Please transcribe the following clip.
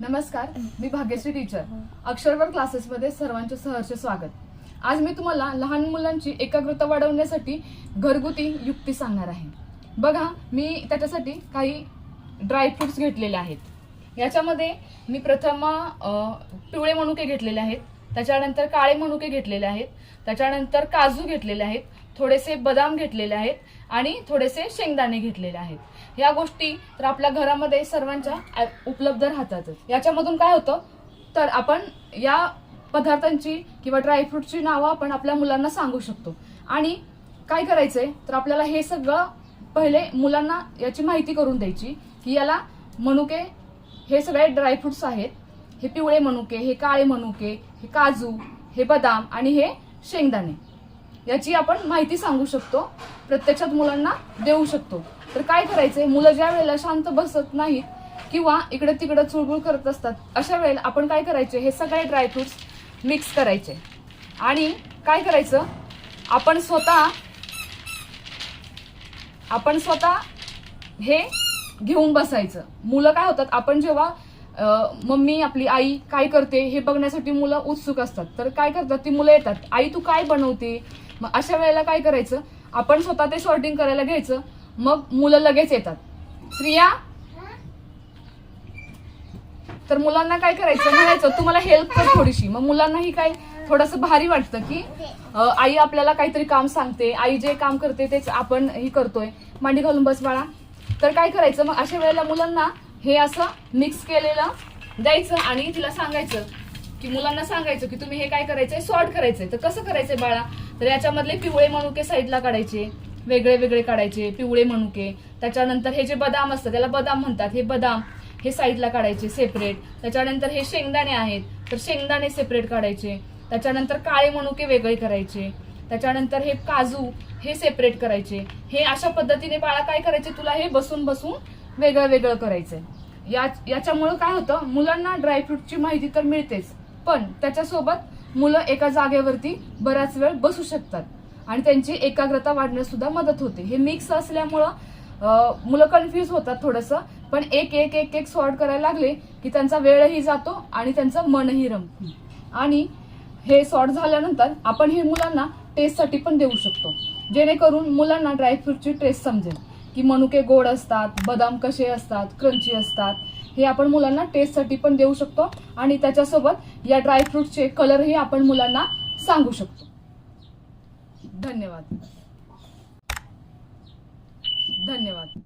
नमस्कार मी भाग्यश्री टीचर अक्षरवर क्लासेसमध्ये सर्वांचे सहर्ष स्वागत. आज मी तुम्हाला लहान मुलांची एकाग्रता वाढवण्यासाठी घरगुती युक्ती सांगणार आहे. बघा मी त्याच्यासाठी काही ड्रायफ्रुट्स घेतलेले आहेत. याच्यामध्ये मी प्रथम पिवळे मनुके घेतलेले आहेत. त्याच्यानंतर काळे मनुके घेतलेले आहेत. त्याच्यानंतर काजू घेतलेले आहेत. थोडेसे बदाम घेतलेले आहेत आणि थोडेसे शेंगदाणे घेतलेले आहेत. या गोष्टी तर आपल्या घरामध्ये सर्वांच्या उपलब्ध राहतातच. याच्यामधून काय होतं? तर आपण या पदार्थांची किंवा ड्रायफ्रूटची नावं आपण आपल्या मुलांना सांगू शकतो. आणि काय करायचंय? तर आपल्याला हे सगळं पहिले मुलांना याची माहिती करून द्यायची की याला मनुके हे सगळे ड्रायफ्रुट्स आहेत. हे पिवळे मनुके हे काळे मनुके हे काजू हे बदाम आणि हे शेंगदाणे. याची आपण माहिती सांगू शकतो. प्रत्यक्षात मुलांना देऊ शकतो. तर काय करायचंय? मुलं ज्या वेळेला शांत बसत नाहीत किंवा इकडे तिकडे चुळबुळ करत असतात अशा वेळेला आपण काय करायचे हे सगळे ड्रायफ्रुट्स मिक्स करायचे आणि काय करायचं? आपण स्वतः आपण स्वतः हे घेऊन बसायचं. मुलं काय होतात? आपण जेव्हा मम्मी आपली आई काय करते हे बघण्यासाठी मुलं उत्सुक असतात. तर काय करतात? ती मुलं येतात. आई तू काय बनवते? मग अशा वेळेला काय करायचं? आपण स्वतः ते शॉर्टिंग करायला घ्यायचं. मग मुलं लगेच येतात. श्रिया तर मुलांना काय करायचं? म्हणायचं तुम्हाला हेल्प कर थोडीशी. मग मुलांनाही काय थोडंसं भारी वाटतं की आई आपल्याला काहीतरी काम सांगते. आई जे काम करते तेच आपण ही करतोय. मांडी घालून बस बाळा. तर काय करायचं? मग अशा वेळेला मुलांना हे असं मिक्स केलेलं द्यायचं आणि तिला सांगायचं की मुलांना सांगायचं की तुम्ही हे काय करायचंय? सॉर्ट करायचंय. तर कसं करायचंय बाळा? तर याच्यामधले पिवळे मनुके साईडला काढायचे वेगळे वेगळे काढायचे पिवळे मनुके. त्याच्यानंतर हे जे बदाम असतं त्याला बदाम म्हणतात. हे बदाम हे साईडला काढायचे सेपरेट त्याच्यानंतर हे शेंगदाणे आहेत तर शेंगदाणे सेपरेट काढायचे. त्याच्यानंतर काळे मनुके वेगळे करायचे. त्याच्यानंतर हे काजू हे सेपरेट करायचे. हे अशा पद्धतीने बाळा काय करायचे? तुला हे बसून बसून वेगळं वेगळं करायचंय. या याच्यामुळं काय होतं मुलांना ड्रायफ्रूटची माहिती तर मिळतेच पण त्याच्यासोबत मुलं एका जागेवरती बराच वेळ बसू शकतात आणि त्यांची एकाग्रता वाढण्यास सुद्धा मदत होते. हे मिक्स असल्यामुळं मुलं कन्फ्यूज होतात थोडंसं पण एक एक एक एक सॉर्ट करायला लागले की त्यांचा वेळही जातो आणि त्यांचं मनही रमतं. आणि हे सॉर्ट झाल्यानंतर आपण हे मुलांना टेस्टसाठी पण देऊ शकतो. जेणेकरून मुलांना ड्रायफ्रूटची टेस्ट समजेल. की मनुके गोड असतात बदाम कसे असतात क्रंची असतात. हे आपण मुलांना टेस्टसाठी पण देऊ शकतो आणि त्याच्यासोबत या ड्रायफ्रूटचे कलरही आपण मुलांना सांगू शकतो. धन्यवाद. धन्यवाद.